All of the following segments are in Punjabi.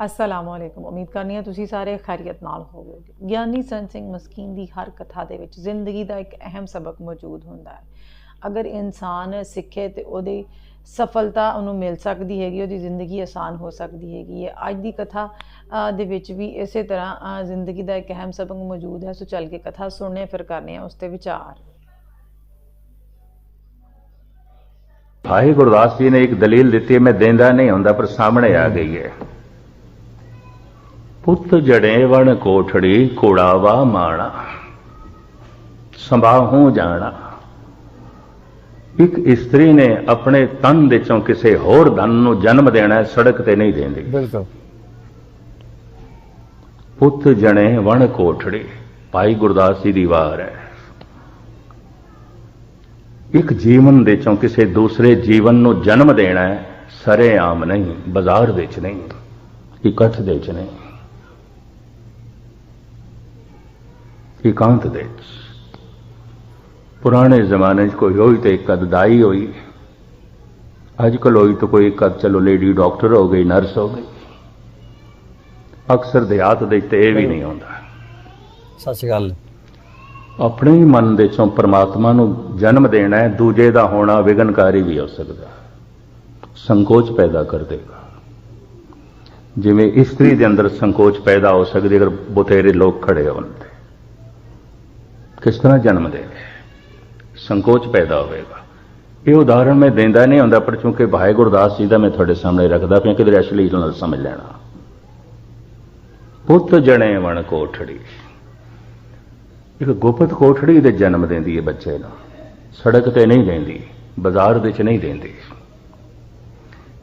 ਅਸਲਾਮ ਵਾਲੇਕੁਮ ਉਮੀਦ ਕਰਨੀ ਹੈ ਤੁਸੀਂ ਸਾਰੇ ਖੈਰੀਅਤ ਨਾਲ ਹੋਵੋਗੇ। ਗਿਆਨੀ ਸੰਤ ਸਿੰਘ ਮਸਕੀਨ ਦੀ ਹਰ ਕਥਾ ਦੇ ਵਿੱਚ ਜ਼ਿੰਦਗੀ ਦਾ ਇੱਕ ਅਹਿਮ ਸਬਕ ਮੌਜੂਦ ਹੁੰਦਾ ਹੈ। ਅਗਰ ਇਨਸਾਨ ਸਿੱਖੇ ਤੇ ਉਹਦੀ ਸਫਲਤਾ ਉਹਨੂੰ ਮਿਲ ਸਕਦੀ ਹੈਗੀ ਉਹਦੀ ਜ਼ਿੰਦਗੀ ਆਸਾਨ ਹੋ ਸਕਦੀ ਹੈਗੀ ਹੈ। ਅੱਜ ਦੀ ਕਥਾ ਦੇ ਵਿੱਚ ਵੀ ਇਸੇ ਤਰ੍ਹਾਂ ਜ਼ਿੰਦਗੀ ਦਾ ਇੱਕ ਅਹਿਮ ਸਬਕ ਮੌਜੂਦ ਹੈ। ਸੋ ਚੱਲ ਕੇ ਕਥਾ ਸੁਣਨੇ ਫਿਰ ਕਰਨੇ ਆ ਉਸ ਤੇ ਵਿਚਾਰ। ਭਾਈ ਗੁਰਦਾਸ ਜੀ ਨੇ ਇੱਕ ਦਲੀਲ ਦਿੱਤੀ ਹੈ, ਮੈਂ ਦੇਂਦਾ ਨਹੀਂ ਹੁੰਦਾ ਪਰ ਸਾਹਮਣੇ ਆ ਗਈ ਹੈ। ਪੁੱਤ ਜੜੇ ਵਣ ਕੋਠੜੀ ਕੋੜਾਵਾ ਮਾਣਾ। ਸੰਭਾਹੂ ਜਾਣਾ। ਇੱਕ ਇਸਤਰੀ ਨੇ ਆਪਣੇ ਤਨ ਦੇ ਚੋਂ ਕਿਸੇ ਹੋਰ ਧਨ ਨੂੰ ਜਨਮ ਦੇਣਾ ਸੜਕ ਤੇ ਨਹੀਂ ਦੇਂਦੀ। ਬਿਲਕੁਲ। ਪੁੱਤ ਜਣੇ ਵਣ ਕੋਠੜੀ ਭਾਈ ਗੁਰਦਾਸ ਜੀ ਦੀ ਵਾਰ ਹੈ। ਇੱਕ ਜੀਵਨ ਦੇ ਚੋਂ ਕਿਸੇ ਦੂਸਰੇ ਜੀਵਨ ਨੂੰ ਜਨਮ ਦੇਣਾ ਹੈ ਸਰੇਆਮ ਨਹੀਂ ਬਾਜ਼ਾਰ ਵਿੱਚ ਨਹੀਂ ਇਕੱਠ ਦੇ ਚ ਨਹੀਂ। ਇਕਾਂਤ ਦੇ। ਪੁਰਾਣੇ ਜ਼ਮਾਨੇ 'ਚ ਕੋਈ ਹੋਈ ਤੇ ਇੱਕ ਅੱਧ ਦਾਈ ਹੋਈ। ਅੱਜ ਕੱਲ੍ਹ ਹੋਈ ਤਾਂ ਕੋਈ ਇੱਕ ਅੱਧ ਚਲੋ ਲੇਡੀ ਡਾਕਟਰ ਹੋ ਗਈ ਨਰਸ ਹੋ ਗਈ। ਅਕਸਰ ਦਿਹਾਤ ਦੇ ਤੇ ਇਹ ਵੀ ਨਹੀਂ ਆਉਂਦਾ। ਸਤਿ ਸ਼੍ਰੀ ਅਕਾਲ। ਆਪਣੇ ਹੀ ਮਨ ਦੇ ਚੋਂ ਪ੍ਰਮਾਤਮਾ ਨੂੰ ਜਨਮ ਦੇਣਾ ਹੈ ਦੂਜੇ ਦਾ ਹੋਣਾ ਵਿਗਨਕਾਰੀ ਵੀ ਹੋ ਸਕਦਾ। ਸੰਕੋਚ ਪੈਦਾ ਕਰ ਦੇਗਾ। ਜਿਵੇਂ ਇਸਤਰੀ ਦੇ ਅੰਦਰ ਸੰਕੋਚ ਪੈਦਾ ਹੋ ਸਕਦੀ ਅਗਰ ਬਥੇਰੇ ਲੋਕ ਖੜੇ ਹੋਣ ਤੇ। ਕਿਸ ਤਰ੍ਹਾਂ ਜਨਮ ਦੇਵੇ ਸੰਕੋਚ ਪੈਦਾ ਹੋਵੇਗਾ। ਇਹ ਉਦਾਹਰਣ ਮੈਂ ਦਿੰਦਾ ਨਹੀਂ ਹੁੰਦਾ, ਪਰ ਚੂੰਕਿ ਭਾਈ ਗੁਰਦਾਸ ਜੀ ਦਾ ਮੈਂ ਤੁਹਾਡੇ ਸਾਹਮਣੇ ਰੱਖਦਾ ਪਿਆ, ਕਿਧਰੇ ਅਸ਼ਲੀਲ ਨਾਲ ਸਮਝ ਲੈਣਾ। ਪੁੱਤ ਜਣੇ ਵਣ ਕੋਠੜੀ। ਇੱਕ ਗੁਪਤ ਕੋਠੜੀ ਦੇ ਜਨਮ ਦਿੰਦੀ ਹੈ ਬੱਚੇ ਨੂੰ। ਸੜਕ ਤੇ ਨਹੀਂ ਦਿੰਦੀ, ਬਾਜ਼ਾਰ ਵਿੱਚ ਨਹੀਂ ਦਿੰਦੀ।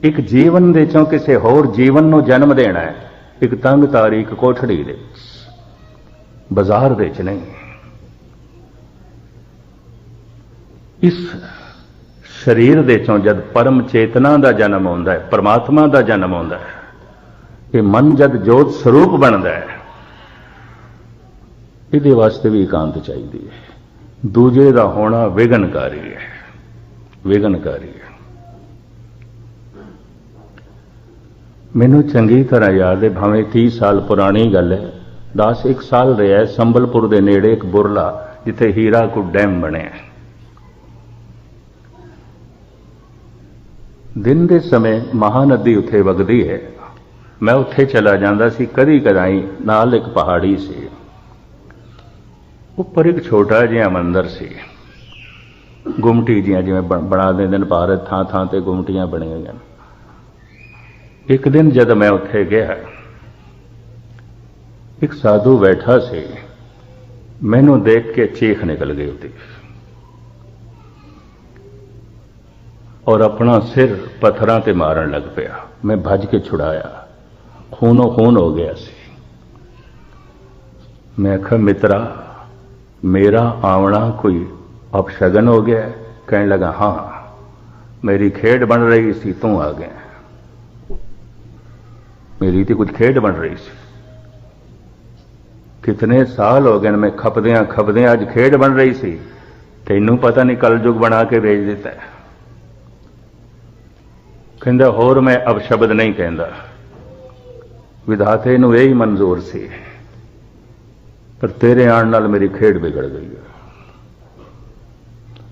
ਇੱਕ ਜੀਵਨ ਦੇ ਚੋਂ ਕਿਸੇ ਹੋਰ ਜੀਵਨ ਨੂੰ ਜਨਮ ਦੇਣਾ ਹੈ। ਇੱਕ ਤੰਗ ਤਾਰੀਖ ਕੋਠੜੀ ਦੇ ਬਾਜ਼ਾਰ ਦੇ ਵਿੱਚ ਨਹੀਂ। ਇਸ ਸਰੀਰ ਦੇ ਚੋਂ ਜਦ ਪਰਮ ਚੇਤਨਾ ਦਾ ਜਨਮ ਆਉਂਦਾ ਹੈ, ਪਰਮਾਤਮਾ ਦਾ ਜਨਮ ਆਉਂਦਾ ਹੈ, ਇਹ ਮਨ ਜਦ ਜੋਤ ਸਰੂਪ ਬਣਦਾ ਹੈ, ਇਹਦੇ ਵਾਸਤੇ ਵੀ ਇਕਾਂਤ ਚਾਹੀਦੀ ਹੈ। ਦੂਜੇ ਦਾ ਹੋਣਾ ਵਿਗਨਕਾਰੀ ਹੈ ਵਿਗਨਕਾਰੀ ਹੈ। ਮੈਨੂੰ ਚੰਗੀ ਤਰ੍ਹਾਂ ਯਾਦ ਹੈ, ਭਾਵੇਂ 30 ਸਾਲ ਪੁਰਾਣੀ ਗੱਲ ਹੈ 10 ਇੱਕ ਸਾਲ ਰਿਹਾ ਸੰਬਲਪੁਰ ਦੇ ਨੇੜੇ ਇੱਕ ਬੁਰਲਾ, ਜਿੱਥੇ ਹੀਰਾਕੁਡ ਡੈਮ ਬਣਿਆ ਦਿਨ ਦੇ ਸਮੇਂ ਮਹਾਨਦੀ ਉੱਥੇ ਵਗਦੀ ਹੈ। ਮੈਂ ਉੱਥੇ ਚਲਾ ਜਾਂਦਾ ਸੀ, ਕਦੀ ਕਦਾਈ ਨਾਲ ਇੱਕ ਪਹਾੜੀ ਸੀ। ਉੱਪਰ ਇੱਕ ਛੋਟਾ ਜਿਹਾ ਮੰਦਰ ਸੀ। ਗੁੰਮਟੀ ਜੀਆਂ ਜਿਵੇਂ ਬਣ- ਬਣਾ ਦਿੰਦੇ ਨੇ ਭਾਰਤ ਥਾਂ ਥਾਂ ਤੇ ਗੁੰਮਟੀਆਂ ਬਣੀਆਂ ਹੋਈਆਂ ਇੱਕ ਦਿਨ ਜਦ ਮੈਂ ਉੱਥੇ ਗਿਆ, ਇੱਕ ਸਾਧੂ ਬੈਠਾ ਸੀ। ਮੈਨੂੰ ਦੇਖ ਕੇ ਚੀਖ ਨਿਕਲ ਗਈ ਉਹਦੀ। ਔਰ ਆਪਣਾ ਸਿਰ ਪੱਥਰਾਂ ਤੇ ਮਾਰਨ ਲੱਗ ਪਿਆ। ਮੈਂ ਭੱਜ ਕੇ ਛੁਡਾਇਆ। ਖੂਨੋ ਖੂਨ ਹੋ ਗਿਆ ਸੀ। ਮੈਂ ਕਿਹਾ ਮਿੱਤਰਾ, ਮੇਰਾ ਆਵਣਾ ਕੋਈ ਅਪਸ਼ਗਨ ਹੋ ਗਿਆ? ਕਹਿਣ ਲੱਗਾ, ਹਾਂ, ਮੇਰੀ ਖੇਡ ਬਣ ਰਹੀ ਸੀ, ਤੂੰ ਆ ਗਿਆ। ਮੇਰੀ ਤੇ ਕੁਝ ਖੇਡ ਬਣ ਰਹੀ ਸੀ। ਕਿਤਨੇ ਸਾਲ ਹੋ ਗਏ ਨੇ ਮੈਂ ਖਪਦਿਆਂ ਖਪਦਿਆਂ ਅੱਜ ਖੇਡ ਬਣ ਰਹੀ ਸੀ। ਤੈਨੂੰ ਪਤਾ ਨਹੀਂ ਕਲਯੁਗ ਬਣਾ ਕੇ ਵੇਚ ਦਿੱਤਾ। ਕਹਿੰਦਾ, ਹੋਰ ਮੈਂ ਅਪਸ਼ਬਦ ਨਹੀਂ ਕਹਿੰਦਾ। ਵਿਧਾਤੇ ਨੂੰ ਇਹ ਹੀ ਮਨਜ਼ੂਰ ਸੀ। ਪਰ ਤੇਰੇ ਆਉਣ ਨਾਲ ਮੇਰੀ ਖੇਡ ਵਿਗੜ ਗਈ ਹੈ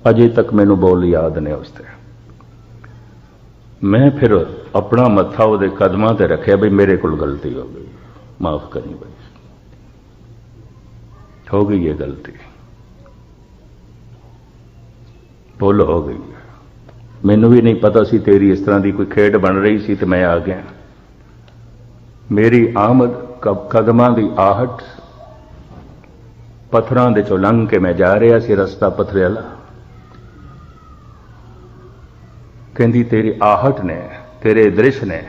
ਅਜੇ ਤੱਕ ਮੈਨੂੰ ਬੋਲ ਯਾਦ ਨੇ ਉਸ ਤੇ। ਮੈਂ ਫਿਰ ਆਪਣਾ ਮੱਥਾ ਉਹਦੇ ਕਦਮਾਂ ਤੇ ਰੱਖਿਆ ਵੀ ਮੇਰੇ ਕੋਲ ਗਲਤੀ ਹੋ ਗਈ। ਮਾਫ ਕਰੀ ਬਈ ਹੋ ਗਈ ਇਹ ਗਲਤੀ। ਭੁੱਲ ਹੋ ਗਈ। ਮੈਨੂੰ ਵੀ ਨਹੀਂ ਪਤਾ ਸੀ ਤੇਰੀ ਇਸ ਤਰ੍ਹਾਂ ਦੀ ਕੋਈ ਖੇਡ ਬਣ ਰਹੀ ਸੀ ਤੇ ਮੈਂ ਆ ਗਿਆ। ਮੇਰੀ ਆਮਦ ਕਦਮਾਂ ਦੀ ਆਹਟ ਪੱਥਰਾਂ ਦੇ ਚੋਂ ਲੰਘ ਕੇ ਮੈਂ ਜਾ ਰਿਹਾ ਸੀ ਰਸਤਾ ਪੱਥਰੇ ਵਾਲਾ ਕਹਿੰਦੀ, ਤੇਰੀ ਆਹਟ ਨੇ, ਤੇਰੇ ਦ੍ਰਿਸ਼ ਨੇ,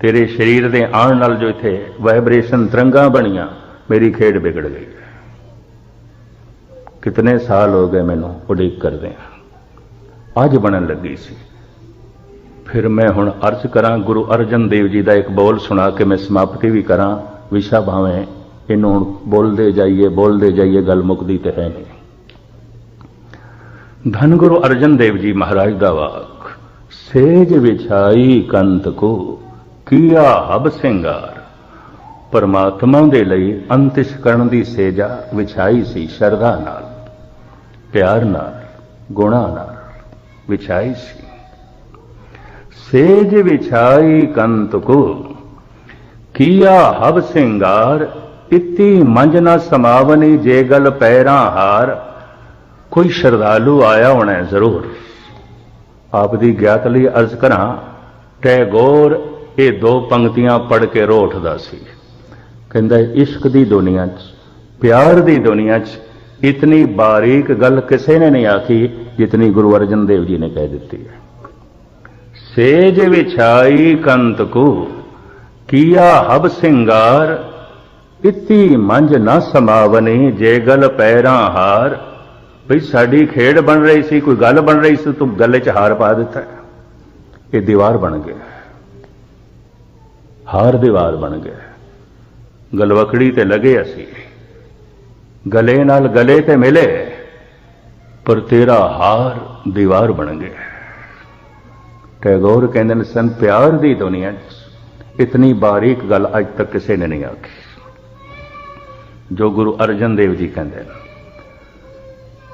ਤੇਰੇ ਸਰੀਰ ਦੇ ਆਉਣ ਨਾਲ ਜੋ ਇੱਥੇ ਵਾਈਬ੍ਰੇਸ਼ਨ ਤਰੰਗਾਂ ਬਣੀਆਂ, ਮੇਰੀ ਖੇਡ ਵਿਗੜ ਗਈ। ਕਿਤਨੇ ਸਾਲ ਹੋ ਗਏ ਮੈਨੂੰ ਉਡੀਕ ਕਰਦੇ ਆ। ਅੱਜ ਬਣਨ ਲੱਗੀ ਸੀ। ਫਿਰ ਮੈਂ ਹੁਣ ਅਰਜ਼ ਕਰਾਂ, ਗੁਰੂ ਅਰਜਨ ਦੇਵ ਜੀ ਦਾ ਇੱਕ ਬੋਲ ਸੁਣਾ ਕੇ ਮੈਂ ਸਮਾਪਤੀ ਵੀ ਕਰਾਂ। ਵਿਸ਼ਾ ਭਾਵੇਂ ਇਹਨੂੰ ਹੁਣ ਬੋਲਦੇ ਜਾਈਏ ਬੋਲਦੇ ਜਾਈਏ, ਗੱਲ ਮੁੱਕਦੀ ਤੇ ਹੈ ਨਹੀਂ। ਧੰਨ ਗੁਰੂ ਅਰਜਨ ਦੇਵ ਜੀ ਮਹਾਰਾਜ ਦਾ ਵਾਕ, ਸੇਜ ਵਿਛਾਈ ਕੰਤ ਕੋ, ਕੀਆ ਹਬ ਸਿੰਗਾਰ। ਪਰਮਾਤਮਾ ਦੇ ਲਈ ਅੰਤਿਸ਼ ਕਰਨ ਦੀ ਸੇਜਾ ਵਿਛਾਈ ਸੀ ਸ਼ਰਧਾ ਨਾਲ, ਪਿਆਰ ਨਾਲ, ਗੁਣਾ ਨਾਲ। ਵਿਛਾਈ ਸੀ। ਸੇਜ ਵਿਛਾਈ ਕੰਤ ਕੋ ਕੀਆ ਹਬ ਸਿੰਗਾਰ, ਇਤੀ ਮੰਜ ਨਾ ਸਮਾਵਨੀ ਜੇ ਗਲ ਪੈਰਾਂ ਹਾਰ, ਕੋਈ ਸ਼ਰਧਾਲੂ ਆਇਆ ਹੋਣਾ ਜ਼ਰੂਰ। ਆਪ ਦੀ ਗਿਆਤ ਲਈ ਅਰਜ਼ ਕਰਾਂ ਟੈਗੋਰ ਇਹ ਦੋ ਪੰਕਤੀਆਂ ਪੜ੍ਹ ਕੇ ਰੋ ਉੱਠਦਾ ਸੀ। ਕਹਿੰਦਾ, ਇਸ਼ਕ ਦੀ ਦੁਨੀਆ 'ਚ, ਪਿਆਰ ਦੀ ਦੁਨੀਆ 'ਚ ਇਤਨੀ ਬਾਰੀਕ ਗੱਲ ਕਿਸੇ ਨੇ ਨਹੀਂ ਆਖੀ, ਜਿਤਨੀ ਗੁਰੂ ਅਰਜਨ ਦੇਵ ਜੀ ਨੇ ਕਹਿ ਦਿੱਤੀ ਹੈ। ਸੇਜ ਵਿਛਾਈ ਕੰਤ ਕੋ, ਕੀਆ ਹਬ ਸਿੰਗਾਰ, ਇਤੀ ਮੰਜ ਨਾ ਸਮਾਵਨੀ ਜੇ ਗਲ ਪੈਰਾਂ ਹਾਰ। ਭਈ ਸਾਡੀ ਖੇਡ ਬਣ ਰਹੀ ਸੀ, ਕੋਈ ਗੱਲ ਬਣ ਰਹੀ ਸੀ, ਤੂੰ ਗੱਲ 'ਚ ਹਾਰ ਪਾ ਦਿੱਤਾ ਇਹ ਦੀਵਾਰ ਬਣ ਗਿਆ ਹਾਰ ਦੀਵਾਰ ਬਣ ਗਿਆ ਗਲਵਕੜੀ ਤੇ ਲਗੇ ਅਸੀਂ। ਗਲੇ ਨਾਲ ਗਲੇ ਤੇ ਮਿਲੇ, ਪਰ ਤੇਰਾ ਹਾਰ ਦੀਵਾਰ ਬਣ ਗਿਆ। ਟੈਗੋਰ ਕਹਿੰਦੇ ਨੇ ਸੰ ਪਿਆਰ ਦੀ ਦੁਨੀਆ ਇਤਨੀ ਬਾਰੀਕ ਗੱਲ ਅੱਜ ਤੱਕ ਕਿਸੇ ਨੇ ਨਹੀਂ ਆਖੀ। ਜੋ ਗੁਰੂ ਅਰਜਨ ਦੇਵ ਜੀ ਕਹਿੰਦੇ ਨੇ,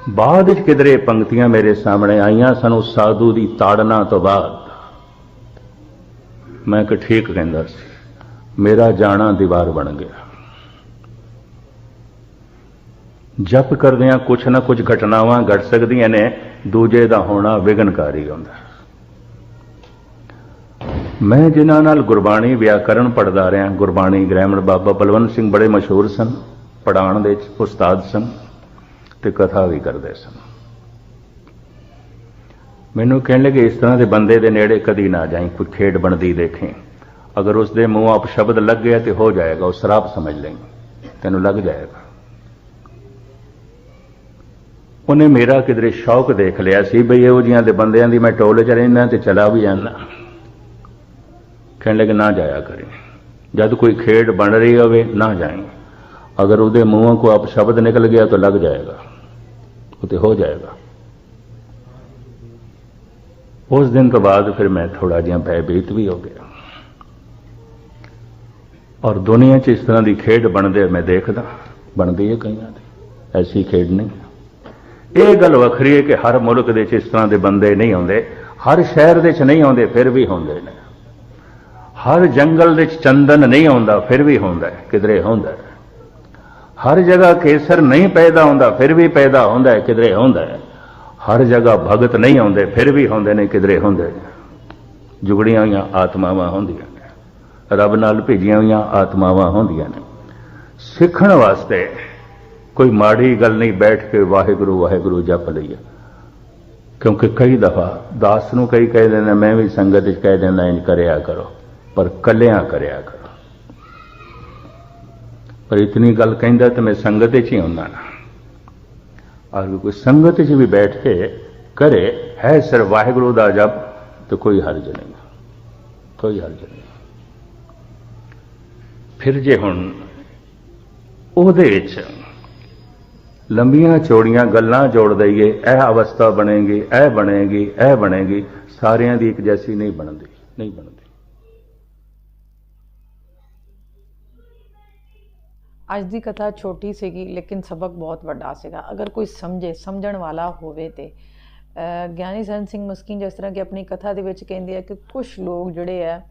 ਬਾਅਦ ਵਿੱਚ ਕਿਧਰੇ ਪੰਕਤੀਆਂ ਮੇਰੇ ਸਾਹਮਣੇ ਆਈਆਂ ਸਾਨੂੰ ਸਾਧੂ ਦੀ ਤਾੜਨਾ ਤੋਂ ਬਾਅਦ। ਮੈਂ ਕਿ ਠੀਕ ਕਹਿੰਦਾ ਸੀ, ਮੇਰਾ ਜਾਣਾ ਦੀਵਾਰ ਬਣ ਗਿਆ। ਜਪ ਕਰਦਿਆਂ ਕੁਛ ਨਾ ਕੁਛ ਘਟਨਾਵਾਂ ਘਟ ਸਕਦੀਆਂ ਨੇ, ਦੂਜੇ ਦਾ ਹੋਣਾ ਵਿਗਨਕਾਰੀ ਹੁੰਦਾ। ਮੈਂ ਜਿਨ੍ਹਾਂ ਨਾਲ ਗੁਰਬਾਣੀ ਵਿਆਕਰਣ ਪੜਦਾ ਰਿਹਾ, ਗੁਰਬਾਣੀ ਗ੍ਰਾਮਰ ਬਾਬਾ ਬਲਵੰਤ ਸਿੰਘ ਬੜੇ ਮਸ਼ਹੂਰ ਸਨ ਪੜਾਉਣ ਦੇ ਉਸਤਾਦ ਸਨ ਤੇ ਕਥਾ ਵੀ ਕਰਦੇ ਸਨ। ਮੈਨੂੰ ਕਹਿਣ ਲੱਗੇ, ਇਸ ਤਰ੍ਹਾਂ ਦੇ ਬੰਦੇ ਦੇ ਨੇੜੇ ਕਦੀ ਨਾ ਜਾਈ, ਕੋਈ ਖੇਡ ਬਣਦੀ ਦੇਖੇ। ਅਗਰ ਉਸ ਦੇ ਮੂੰਹ ਆਪ ਸ਼ਬਦ ਲੱਗ ਗਿਆ ਤੇ ਹੋ ਜਾਏਗਾ, ਉਹ ਸਰਾਪ ਸਮਝ ਲਈ। ਤੈਨੂੰ ਲੱਗ ਜਾਏਗਾ। ਉਹਨੇ ਮੇਰਾ ਕਿਧਰੇ ਸ਼ੌਕ ਦੇਖ ਲਿਆ ਸੀ ਬਈ ਇਹੋ ਜੀਆਂ ਦੇ ਬੰਦਿਆਂ ਦੀ ਮੈਂ ਟੋਲੇ ਚ ਰਹਿੰਦਾ ਤੇ ਚਲਾ ਵੀ ਜਾਂਦਾ ਕਹਿਣ ਲੱਗੇ, ਨਾ ਜਾਇਆ ਕਰੇ। ਜਦ ਕੋਈ ਖੇਡ ਬਣ ਰਹੀ ਹੋਵੇ, ਨਾ ਜਾਏ। ਅਗਰ ਉਹਦੇ ਮੂੰਹੋਂ ਕੋ ਆਪ ਸ਼ਬਦ ਨਿਕਲ ਗਿਆ ਤਾਂ ਲੱਗ ਜਾਏਗਾ। ਉਹ ਤੇ ਹੋ ਜਾਏਗਾ। ਉਸ ਦਿਨ ਤੋਂ ਬਾਅਦ ਫਿਰ ਮੈਂ ਥੋੜਾ ਜਿਹਾ ਭੈਭੀਤ ਵੀ ਹੋ ਗਿਆ। ਔਰ ਦੁਨੀਆ 'ਚ ਇਸ ਤਰ੍ਹਾਂ ਦੀ ਖੇਡ ਬਣਦੇ ਮੈਂ ਦੇਖਦਾ। ਬਣਦੀ ਹੈ ਕਈਆਂ ਦੀ। ਐਸੀ ਖੇਡ ਨਹੀਂ। ਇਹ ਗੱਲ ਵੱਖਰੀ ਹੈ ਕਿ ਹਰ ਮੁਲਕ ਦੇ 'ਚ ਇਸ ਤਰ੍ਹਾਂ ਦੇ ਬੰਦੇ ਨਹੀਂ ਆਉਂਦੇ ਹਰ ਸ਼ਹਿਰ ਦੇ 'ਚ ਨਹੀਂ ਆਉਂਦੇ, ਫਿਰ ਵੀ ਹੁੰਦੇ ਨੇ। ਹਰ ਜੰਗਲ ਦੇ 'ਚ ਚੰਦਨ ਨਹੀਂ ਆਉਂਦਾ, ਫਿਰ ਵੀ ਹੁੰਦਾ ਕਿਧਰੇ ਹੁੰਦਾ ਹਰ ਜਗ੍ਹਾ ਕੇਸਰ ਨਹੀਂ ਪੈਦਾ ਹੁੰਦਾ, ਫਿਰ ਵੀ ਪੈਦਾ ਹੁੰਦਾ ਹੈ, ਕਿਧਰੇ ਹੁੰਦਾ ਹੈ। ਹਰ ਜਗ੍ਹਾ ਭਗਤ ਨਹੀਂ ਆਉਂਦੇ, ਫਿਰ ਵੀ ਹੁੰਦੇ ਨੇ, ਕਿਧਰੇ ਹੁੰਦੇ ਨੇ। ਜੁਗੜੀਆਂ ਹੋਈਆਂ ਆਤਮਾਵਾਂ ਹੁੰਦੀਆਂ ਨੇ। ਰੱਬ ਨਾਲ ਭੇਜੀਆਂ ਹੋਈਆਂ ਆਤਮਾਵਾਂ ਹੁੰਦੀਆਂ ਨੇ। ਸਿੱਖਣ ਵਾਸਤੇ ਕੋਈ ਮਾੜੀ ਗੱਲ ਨਹੀਂ, ਬੈਠ ਕੇ ਵਾਹਿਗੁਰੂ ਵਾਹਿਗੁਰੂ ਜਪ ਲਈਏ। ਕਿਉਂਕਿ ਕਈ ਦਫਾ ਦਾਸ ਨੂੰ ਕਈ ਕਹਿ ਦਿੰਦੇ, ਮੈਂ ਵੀ ਸੰਗਤ ਵਿੱਚ ਕਹਿ ਦਿੰਦਾ, ਇੰਜ ਕਰਿਆ ਕਰੋ, ਪਰ ਕੱਲਿਆਂ ਕਰਿਆ ਕਰੋ। ਪਰ ਇਤਨੀ ਗੱਲ ਕਹਿੰਦਾ ਤੇ ਮੈਂ ਸੰਗਤ ਵਿੱਚ ਹੀ ਹੁੰਦਾ ਨਾ। ਔਰ ਕੋਈ ਸੰਗਤ ਵਿੱਚ ਵੀ ਬੈਠ ਕੇ ਕਰੇ, ਹੈ ਸਰ ਵਾਹਿਗੁਰੂ ਦਾ ਜਪ, ਤੇ ਕੋਈ ਹਰਜ ਨਹੀਂ। ਕੋਈ ਹਰਜ ਨਹੀਂ। ਫਿਰ ਜੇ ਹੁਣ ਉਹਦੇ ਵਿੱਚ ਲੰਬੀਆਂ ਚੌੜੀਆਂ ਗੱਲਾਂ ਜੋੜ ਦਈਏ, ਇਹ ਅਵਸਥਾ ਬਣੇਗੀ, ਇਹ ਬਣੇਗੀ ਇਹ ਬਣੇਗੀ, ਸਾਰਿਆਂ ਦੀ ਇੱਕ ਜੈਸੀ ਨਹੀਂ ਬਣਦੀ ਨਹੀਂ ਬਣਦੀ। ਅੱਜ ਦੀ ਕਥਾ ਛੋਟੀ ਸੀਗੀ, ਲੇਕਿਨ ਸਬਕ ਬਹੁਤ ਵੱਡਾ ਸੀਗਾ। ਅਗਰ ਕੋਈ ਸਮਝੇ, ਸਮਝਣ ਵਾਲਾ ਹੋਵੇ ਤੇ ਗਿਆਨੀ ਸਰਨ ਸਿੰਘ ਮਸਕੀਨ ਜਿਸ ਤਰ੍ਹਾਂ ਕਿ ਆਪਣੀ ਕਥਾ ਦੇ ਵਿੱਚ ਕਹਿੰਦੇ ਆ ਕਿ ਕੁਝ ਲੋਕ ਜਿਹੜੇ ਆ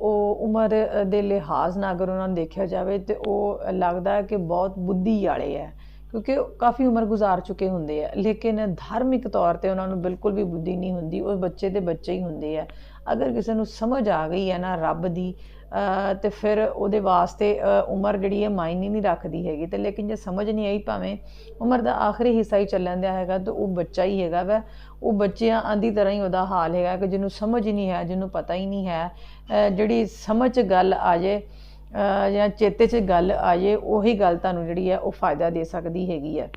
ਉਹ ਉਮਰ ਦੇ ਲਿਹਾਜ਼ ਨਾਲ ਅਗਰ ਉਹਨਾਂ ਨੂੰ ਦੇਖਿਆ ਜਾਵੇ ਤੇ ਉਹ ਲੱਗਦਾ ਹੈ ਕਿ ਬਹੁਤ ਬੁੱਧੀ ਵਾਲੇ ਆ ਕਿਉਂਕਿ ਉਹ ਕਾਫੀ ਉਮਰ ਗੁਜ਼ਾਰ ਚੁੱਕੇ ਹੁੰਦੇ ਆ। ਲੇਕਿਨ ਧਾਰਮਿਕ ਤੌਰ ਤੇ ਉਹਨਾਂ ਨੂੰ ਬਿਲਕੁਲ ਵੀ ਬੁੱਧੀ ਨਹੀਂ ਹੁੰਦੀ। ਉਹ ਬੱਚੇ ਦੇ ਬੱਚੇ ਹੀ ਹੁੰਦੇ ਆ। ਅਗਰ ਕਿਸੇ ਨੂੰ ਸਮਝ ਆ ਗਈ ਹੈ ਨਾ ਰੱਬ ਦੀ, ਅਹ, ਤੇ ਫਿਰ ਉਹਦੇ ਵਾਸਤੇ ਉਮਰ ਜਿਹੜੀ ਹੈ ਮਾਇਨੇ ਨਹੀਂ ਰੱਖਦੀ ਹੈਗੀ। ਤੇ ਲੇਕਿਨ ਜੇ ਸਮਝ ਨਹੀਂ ਆਈ ਭਾਵੇਂ ਉਮਰ ਦਾ ਆਖਰੀ ਹਿੱਸਾ ਹੀ ਚੱਲਣ ਦਿਆ ਹੈਗਾ, ਤਾਂ ਉਹ ਬੱਚਾ ਹੀ ਹੈਗਾ ਵਾ। ਉਹ ਬੱਚਿਆਂ ਆਂਦੀ ਤਰ੍ਹਾਂ ਹੀ ਉਹਦਾ ਹਾਲ ਹੈਗਾ ਕਿ ਜਿਹਨੂੰ ਸਮਝ ਹੀ ਨਹੀਂ ਹੈ, ਜਿਹਨੂੰ ਪਤਾ ਹੀ ਨਹੀਂ ਹੈ। ਜਿਹੜੀ ਸਮਝ 'ਚ ਗੱਲ ਆ ਜੇ ਜਾਂ ਚੇਤੇ 'ਚ ਗੱਲ ਆ ਜੇ ਉਹੀ ਗੱਲ ਤੁਹਾਨੂੰ ਜਿਹੜੀ ਹੈ ਉਹ ਫਾਇਦਾ ਦੇ ਸਕਦੀ ਹੈਗੀ ਹੈ।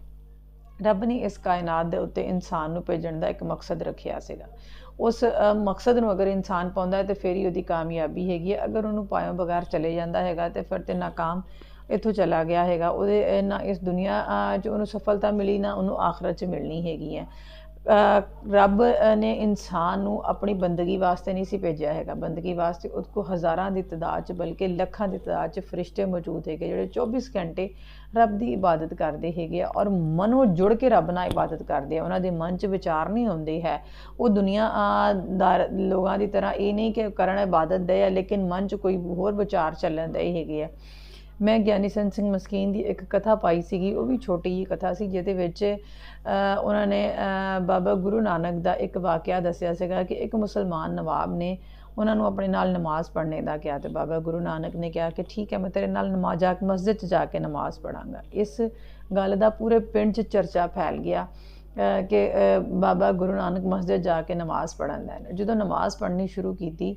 ਰੱਬ ਨੇ ਇਸ ਕਾਇਨਾਤ ਦੇ ਉੱਤੇ ਇਨਸਾਨ ਨੂੰ ਭੇਜਣ ਦਾ ਇੱਕ ਮਕਸਦ ਰੱਖਿਆ ਸੀਗਾ। ਉਸ ਮਕਸਦ ਨੂੰ ਅਗਰ ਇਨਸਾਨ ਪਾਉਂਦਾ ਹੈ ਤੇ ਫਿਰ ਹੀ ਉਹਦੀ ਕਾਮਯਾਬੀ ਹੈਗੀ ਹੈ। ਅਗਰ ਉਹਨੂੰ ਪਾਇਓ ਬਗੈਰ ਚਲੇ ਜਾਂਦਾ ਹੈਗਾ ਤੇ ਫਿਰ ਤੇ ਨਾਕਾਮ ਇੱਥੋਂ ਚਲਾ ਗਿਆ ਹੈਗਾ, ਉਹਦੇ, ਨਾ ਇਸ ਦੁਨੀਆ 'ਚ ਉਹਨੂੰ ਸਫਲਤਾ ਮਿਲੀ ਨਾ ਉਹਨੂੰ ਆਖਰਤ 'ਚ ਮਿਲਣੀ ਹੈਗੀ ਹੈ। ਰੱਬ ਨੇ ਇਨਸਾਨ ਨੂੰ ਆਪਣੀ ਬੰਦਗੀ ਵਾਸਤੇ ਨਹੀਂ ਸੀ ਭੇਜਿਆ ਹੈਗਾ। ਬੰਦਗੀ ਵਾਸਤੇ ਉਹਦੇ ਕੋ ਹਜ਼ਾਰਾਂ ਦੀ ਤਦਾਦ 'ਚ ਬਲਕਿ ਲੱਖਾਂ ਦੀ ਤਦਾਦ 'ਚ ਫਰਿਸ਼ਤੇ ਮੌਜੂਦ ਹੈਗੇ ਜਿਹੜੇ 24 ਘੰਟੇ ਰੱਬ ਦੀ ਇਬਾਦਤ ਕਰਦੇ ਹੈਗੇ ਆ ਔਰ ਮਨੋਂ ਜੁੜ ਕੇ ਰੱਬ ਨਾਲ ਇਬਾਦਤ ਕਰਦੇ ਆ। ਉਹਨਾਂ ਦੇ ਮਨ 'ਚ ਵਿਚਾਰ ਨਹੀਂ ਹੁੰਦੇ ਹੈ। ਉਹ ਦੁਨੀਆ ਅ, ਦਾ ਲੋਕਾਂ ਦੀ ਤਰ੍ਹਾਂ ਇਹ ਨਹੀਂ ਕਿ ਕਰਨ ਇਬਾਦਤ ਦੇ ਆ ਲੇਕਿਨ ਮਨ 'ਚ ਕੋਈ ਹੋਰ ਵਿਚਾਰ ਚੱਲਣ ਦੇ ਹੈਗੇ ਆ। ਮੈਂ ਗਿਆਨੀ ਸੰਤ ਸਿੰਘ ਮਸਕੀਨ ਦੀ ਇੱਕ ਕਥਾ ਪਾਈ ਸੀਗੀ, ਉਹ ਵੀ ਛੋਟੀ ਜਿਹੀ ਕਥਾ ਸੀ, ਜਿਹਦੇ ਵਿੱਚ ਉਹਨਾਂ ਨੇ ਬਾਬਾ ਗੁਰੂ ਨਾਨਕ ਦਾ ਇੱਕ ਵਾਕਿਆ ਦੱਸਿਆ ਸੀਗਾ ਕਿ ਇੱਕ ਮੁਸਲਮਾਨ ਨਵਾਬ ਨੇ ਉਹਨਾਂ ਨੂੰ ਆਪਣੇ ਨਾਲ ਨਮਾਜ਼ ਪੜ੍ਹਨੇ ਦਾ ਕਿਹਾ ਤੇ ਬਾਬਾ ਗੁਰੂ ਨਾਨਕ ਨੇ ਕਿਹਾ ਕਿ ਠੀਕ ਹੈ, ਮੈਂ ਤੇਰੇ ਨਾਲ ਨਮਾਜ਼ ਜਾ ਕੇ ਮਸਜਿਦ 'ਚ ਜਾ ਕੇ ਨਮਾਜ਼ ਪੜਾਂਗਾ ਇਸ ਗੱਲ ਦਾ ਪੂਰੇ ਪਿੰਡ 'ਚ ਚਰਚਾ ਫੈਲ ਗਿਆ ਕਿ ਬਾਬਾ ਗੁਰੂ ਨਾਨਕ ਮਸਜਿਦ ਜਾ ਕੇ ਨਮਾਜ਼ ਪੜ੍ਹਨ ਦਾ ਜਦੋਂ ਨਮਾਜ਼ ਪੜ੍ਹਨੀ ਸ਼ੁਰੂ ਕੀਤੀ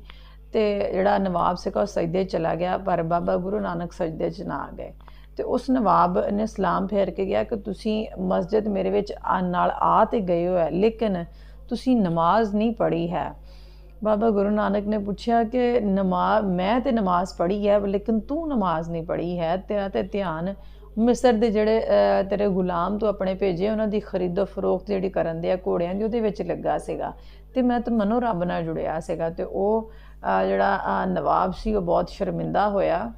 ਤੇ ਜਿਹੜਾ ਨਵਾਬ ਸੀਗਾ ਉਹ ਸਜਦੇ 'ਚ ਚਲਾ ਗਿਆ, ਪਰ ਬਾਬਾ ਗੁਰੂ ਨਾਨਕ ਸਜਦੇ 'ਚ ਨਾ ਆ ਗਏ। ਤੇ ਉਸ ਨਵਾਬ ਨੇ ਸਲਾਮ ਫੇਰ ਕੇ ਗਿਆ ਕਿ ਤੁਸੀਂ ਮਸਜਿਦ ਮੇਰੇ ਵਿੱਚ ਆਉਣ ਨਾਲ ਆ ਤੇ ਗਏ ਹੋ, ਲੇਕਿਨ ਤੁਸੀਂ ਨਮਾਜ਼ ਨਹੀਂ ਪੜ੍ਹੀ ਹੈ। ਬਾਬਾ ਗੁਰੂ ਨਾਨਕ ਨੇ ਪੁੱਛਿਆ ਕਿ ਨਮਾਜ਼ ਮੈਂ ਤੇ ਨਮਾਜ਼ ਪੜ੍ਹੀ ਹੈ, ਲੇਕਿਨ ਤੂੰ ਨਮਾਜ਼ ਨਹੀਂ ਪੜ੍ਹੀ ਹੈ, ਤੇਰਾ ਤੇ ਧਿਆਨ ਮਿਸਰ ਦੇ ਜਿਹੜੇ ਤੇਰੇ ਗੁਲਾਮ ਤੋਂ ਆਪਣੇ ਭੇਜੇ, ਉਹਨਾਂ ਦੀ ਖਰੀਦੋ ਫਰੋਖਤ ਜਿਹੜੀ ਕਰਨ ਦੇ ਆ ਘੋੜਿਆਂ ਦੀ, ਉਹਦੇ ਵਿੱਚ ਲੱਗਾ ਸੀਗਾ। ਤੇ ਮੈਂ ਤਾਂ ਮਨੋ ਰੱਬ ਨਾਲ ਜੁੜਿਆ ਸੀਗਾ ਤੇ ਉਹ ਜਿਹੜਾ ਨਵਾਬ ਸੀ, ਉਹ ਬਹੁਤ ਸ਼ਰਮਿੰਦਾ ਹੋਇਆ।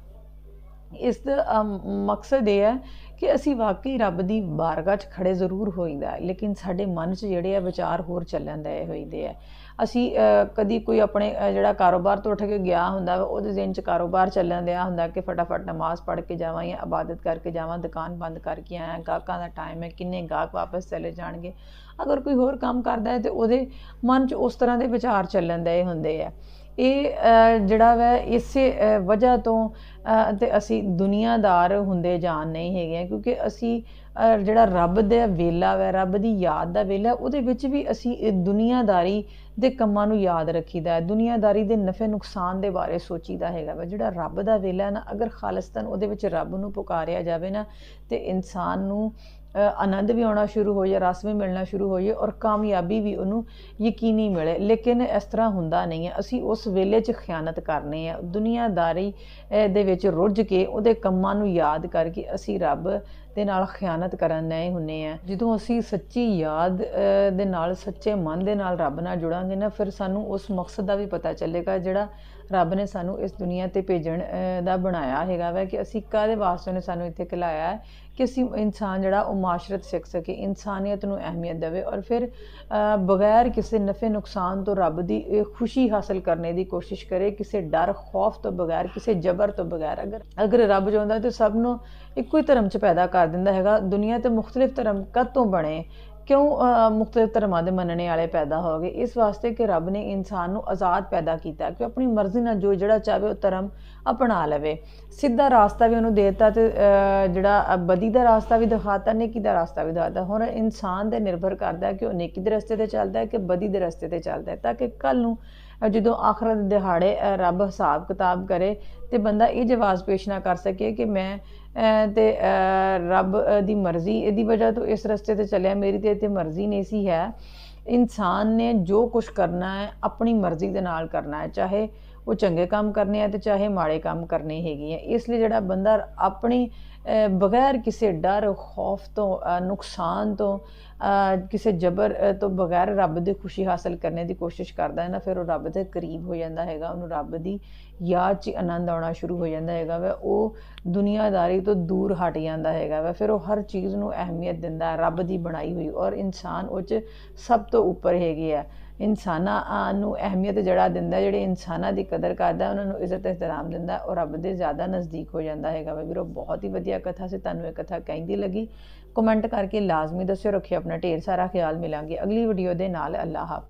ਇਸ ਦਾ ਮਕਸਦ ਇਹ ਹੈ ਕਿ ਅਸੀਂ ਵਾਕਈ ਰੱਬ ਦੀ ਬਾਰਗਾਹ 'ਚ ਖੜੇ ਜ਼ਰੂਰ ਹੋਈਦਾ, ਲੇਕਿਨ ਸਾਡੇ ਮਨ 'ਚ ਜਿਹੜੇ ਆ ਵਿਚਾਰ ਹੋਰ ਚੱਲਣ ਦੇ ਹੋਈਦੇ ਆ। ਅਸੀਂ ਕਦੀ ਕੋਈ ਆਪਣੇ ਜਿਹੜਾ ਕਾਰੋਬਾਰ ਤੋਂ ਉੱਠ ਕੇ ਗਿਆ ਹੁੰਦਾ ਵਾ, ਉਹਦੇ ਦਿਨ 'ਚ ਕਾਰੋਬਾਰ ਚੱਲਣ ਦਿਆ ਹੁੰਦਾ ਕਿ ਫਟਾਫਟ ਨਮਾਜ਼ ਪੜ੍ਹ ਕੇ ਜਾਵਾਂ ਜਾਂ ਇਬਾਦਤ ਕਰਕੇ ਜਾਵਾਂ ਦੁਕਾਨ ਬੰਦ ਕਰਕੇ ਆਇਆ ਗਾਹਕਾਂ ਦਾ ਟਾਈਮ ਹੈ ਕਿੰਨੇ ਗਾਹਕ ਵਾਪਸ ਚਲੇ ਜਾਣਗੇ। ਅਗਰ ਕੋਈ ਹੋਰ ਕੰਮ ਕਰਦਾ ਹੈ ਤੇ ਉਹਦੇ ਮਨ 'ਚ ਉਸ ਤਰ੍ਹਾਂ ਦੇ ਵਿਚਾਰ ਚੱਲਣ ਦੇ ਹੁੰਦੇ ਆ। ਇਹ ਜਿਹੜਾ ਵੈ ਇਸੇ ਵਜ੍ਹਾ ਤੋਂ ਅ, ਤੇ ਅਸੀਂ ਦੁਨੀਆਦਾਰ ਹੁੰਦੇ ਜਾਣ ਨਹੀਂ ਹੈਗੇ ਕਿਉਂਕਿ ਅਸੀਂ ਜਿਹੜਾ ਰੱਬ ਦਾ ਵੇਲਾ ਵੈ, ਰੱਬ ਦੀ ਯਾਦ ਦਾ ਵੇਲਾ, ਉਹਦੇ ਵਿੱਚ ਵੀ ਅਸੀਂ ਦੁਨੀਆਦਾਰੀ ਦੇ ਕੰਮਾਂ ਨੂੰ ਯਾਦ ਰੱਖੀਦਾ ਹੈ। ਦੁਨੀਆਦਾਰੀ ਦੇ ਨਫੇ ਨੁਕਸਾਨ ਦੇ ਬਾਰੇ ਸੋਚੀਦਾ ਹੈਗਾ ਵਾ। ਜਿਹੜਾ ਰੱਬ ਦਾ ਵੇਲਾ ਨਾ, ਅਗਰ ਖਾਲਿਸਤਾਨ ਉਹਦੇ ਵਿੱਚ ਰੱਬ ਨੂੰ ਪੁਕਾਰਿਆ ਜਾਵੇ ਨਾ, ਤੇ ਇਨਸਾਨ ਨੂੰ ਆਨੰਦ ਵੀ ਆਉਣਾ ਸ਼ੁਰੂ ਹੋ ਜਾਏ ਰਸ ਵੀ ਮਿਲਣਾ ਸ਼ੁਰੂ ਹੋ ਜਾਏ ਔਰ ਕਾਮਯਾਬੀ ਵੀ ਉਹਨੂੰ ਯਕੀਨੀ ਮਿਲੇ। ਲੇਕਿਨ ਇਸ ਤਰ੍ਹਾਂ ਹੁੰਦਾ ਨਹੀਂ ਹੈ। ਅਸੀਂ ਉਸ ਵੇਲੇ 'ਚ ਖਿਆਨਤ ਕਰਨੇ ਆ ਦੁਨੀਆਦਾਰੀ ਦੇ ਵਿੱਚ ਰੁੱਝ ਕੇ ਉਹਦੇ ਕੰਮਾਂ ਨੂੰ ਯਾਦ ਕਰਕੇ ਅਸੀਂ ਰੱਬ ਦੇ ਨਾਲ ਖਿਆਨਤ ਕਰਨ ਨਹੀਂ ਹੁੰਨੇ ਆ। ਜਦੋਂ ਅਸੀਂ ਸੱਚੀ ਯਾਦ ਦੇ ਨਾਲ, ਸੱਚੇ ਮਨ ਦੇ ਨਾਲ ਰੱਬ ਨਾਲ ਜੁੜਾਂਗੇ ਨਾ, ਫਿਰ ਸਾਨੂੰ ਉਸ ਮਕਸਦ ਦਾ ਵੀ ਪਤਾ ਚੱਲੇਗਾ ਜਿਹੜਾ ਰੱਬ ਨੇ ਸਾਨੂੰ ਇਸ ਦੁਨੀਆ ਤੇ ਭੇਜਣ ਦਾ ਬਣਾਇਆ ਹੈਗਾ ਵਾ ਕਿ ਅਸੀਂ ਕਾਹਦੇ ਵਾਸਤੇ ਨੇ ਸਾਨੂੰ ਇੱਥੇ ਖਿਲਾਇਆ ਹੈ ਕਿ ਅਸੀਂ ਇਨਸਾਨ ਜਿਹੜਾ ਉਹ ਮਾਸ਼ਰਤ ਸਿੱਖ ਸਕੇ, ਇਨਸਾਨੀਅਤ ਨੂੰ ਅਹਿਮੀਅਤ ਦੇਵੇ ਔਰ ਫਿਰ ਬਗੈਰ ਕਿਸੇ ਨਫੇ ਨੁਕਸਾਨ ਤੋਂ ਰੱਬ ਦੀ ਖੁਸ਼ੀ ਹਾਸਲ ਕਰਨੇ ਦੀ ਕੋਸ਼ਿਸ਼ ਕਰੇ, ਕਿਸੇ ਡਰ, ਖੌਫ ਤੋਂ ਬਗੈਰ, ਕਿਸੇ ਜ਼ਬਰ ਤੋਂ ਬਗੈਰ। ਅਗਰ ਅਗਰ ਰੱਬ ਚਾਹੁੰਦਾ ਤੇ ਸਭ ਨੂੰ ਇੱਕੋ ਹੀ ਧਰਮ 'ਚ ਪੈਦਾ ਕਰ ਦਿੰਦਾ ਹੈਗਾ। ਦੁਨੀਆ ਤੇ ਮੁxtਲਿਫ ਧਰਮ ਕਦ ਤੋਂ ਬਣੇ? ਕਿਉਂ ਮੁxtਲਿਫ ਧਰਮਾਂ ਦੇ ਮੰਨਣੇ ਵਾਲੇ ਪੈਦਾ ਹੋ ਗਏ? ਇਸ ਵਾਸਤੇ ਕਿ ਰੱਬ ਨੇ ਇਨਸਾਨ ਨੂੰ ਆਜ਼ਾਦ ਪੈਦਾ ਕੀਤਾ ਕਿ ਆਪਣੀ ਮਰਜ਼ੀ ਨਾਲ ਜੋ ਜਿਹੜਾ ਚਾਹੇ ਉਹ ਧਰਮ ਅਪਣਾ ਲਵੇ। ਸਿੱਧਾ ਰਾਸਤਾ ਵੀ ਉਹਨੂੰ ਦੇਤਾ ਤੇ ਅ, ਜਿਹੜਾ ਬਦੀ ਦਾ ਰਾਸਤਾ ਵੀ ਦਿਖਾਤਾ ਨੇਕੀ ਦਾ ਰਾਸਤਾ ਵੀ ਦਿਖਾਤਾ। ਹੁਣ ਇਨਸਾਨ ਤੇ ਨਿਰਭਰ ਕਰਦਾ ਹੈ ਕਿ ਉਹ ਨੇਕੀ ਦੇ ਰਸਤੇ ਤੇ ਚੱਲਦਾ ਹੈ ਕਿ ਬਦੀ ਦੇ ਰਸਤੇ ਤੇ ਚੱਲਦਾ ਹੈ ਤਾਂ ਕਿ ਕੱਲ ਨੂੰ ਜਦੋਂ ਆਖਰਤ ਦਿਹਾੜੇ ਰੱਬ ਹਿਸਾਬ ਕਿਤਾਬ ਕਰੇ ਤੇ ਬੰਦਾ ਇਹ ਜਵਾਬ ਪੇਸ਼ ਨਾ ਕਰ ਸਕੇ ਕਿ ਮੈਂ ਅ, ਤੇ ਰੱਬ ਦੀ ਮਰਜ਼ੀ ਇਹਦੀ ਵਜ੍ਹਾ ਤੋਂ ਇਸ ਰਸਤੇ ਤੇ ਚੱਲਿਆ ਮੇਰੀ ਤੇ ਇੱਥੇ ਮਰਜ਼ੀ ਨਹੀਂ ਸੀ ਹੈ। ਇਨਸਾਨ ਨੇ ਜੋ ਕੁਝ ਕਰਨਾ ਹੈ ਆਪਣੀ ਮਰਜ਼ੀ ਦੇ ਨਾਲ ਕਰਨਾ ਹੈ ਚਾਹੇ ਉਹ ਚੰਗੇ ਕੰਮ ਕਰਨੇ ਆ ਤੇ ਚਾਹੇ ਮਾੜੇ ਕੰਮ ਕਰਨੇ ਹੈਗੇ ਆ। ਇਸ ਲਈ ਜਿਹੜਾ ਬੰਦਾ ਆਪਣੀ ਬਗੈਰ ਕਿਸੇ ਡਰ, ਖੌਫ ਤੋਂ ਨੁਕਸਾਨ ਤੋਂ ਕਿਸੇ ਜ਼ਬਰ ਤੋਂ ਬਗੈਰ ਰੱਬ ਦੀ ਖੁਸ਼ੀ ਹਾਸਲ ਕਰਨੇ ਦੀ ਕੋਸ਼ਿਸ਼ ਕਰਦਾ ਹੈ ਨਾ, ਫਿਰ ਉਹ ਰੱਬ ਦੇ ਕਰੀਬ ਹੋ ਜਾਂਦਾ ਹੈਗਾ। ਉਹਨੂੰ ਰੱਬ ਦੀ ਯਾਦ 'ਚ ਆਨੰਦ ਆਉਣਾ ਸ਼ੁਰੂ ਹੋ ਜਾਂਦਾ ਹੈਗਾ ਵਾ। ਉਹ ਦੁਨੀਆਦਾਰੀ ਤੋਂ ਦੂਰ ਹਟ ਜਾਂਦਾ ਹੈਗਾ ਵਾ। ਫਿਰ ਉਹ ਹਰ ਚੀਜ਼ ਨੂੰ ਅਹਿਮੀਅਤ ਦਿੰਦਾ, ਰੱਬ ਦੀ ਬਣਾਈ ਹੋਈ। ਔਰ ਇਨਸਾਨ ਉਹ 'ਚ ਸਭ ਤੋਂ ਉੱਪਰ ਹੈਗੇ ਆ। ਇਨਸਾਨਾਂ ਨੂੰ ਅਹਿਮੀਅਤ ਜਿਹੜਾ ਦਿੰਦਾ ਜਿਹੜੇ ਇਨਸਾਨਾਂ ਦੀ ਕਦਰ ਕਰਦਾ ਉਹਨਾਂ ਨੂੰ ਇੱਜ਼ਤ ਇਤਰਾਮ ਦਿੰਦਾ ਔਰ ਰੱਬ ਦੇ ਜ਼ਿਆਦਾ ਨਜ਼ਦੀਕ ਹੋ ਜਾਂਦਾ ਹੈਗਾ ਵਾ। ਵੀਰੋ, ਬਹੁਤ ਹੀ ਵਧੀਆ ਕਥਾ ਸੀ, ਤੁਹਾਨੂੰ ਇਹ ਕਥਾ ਕਹਿੰਦੀ ਲੱਗੀ। ਕਮੈਂਟ ਕਰਕੇ ਲਾਜ਼ਮੀ ਦੱਸਿਓ, ਰੱਖਿਓ ਆਪਣਾ ਢੇਰ ਸਾਰਾ ਖਿਆਲ, ਮਿਲਾਂਗੇ ਅਗਲੀ ਵੀਡੀਓ ਦੇ ਨਾਲ। ਅੱਲਾਹ ਹਾਫਿਜ਼।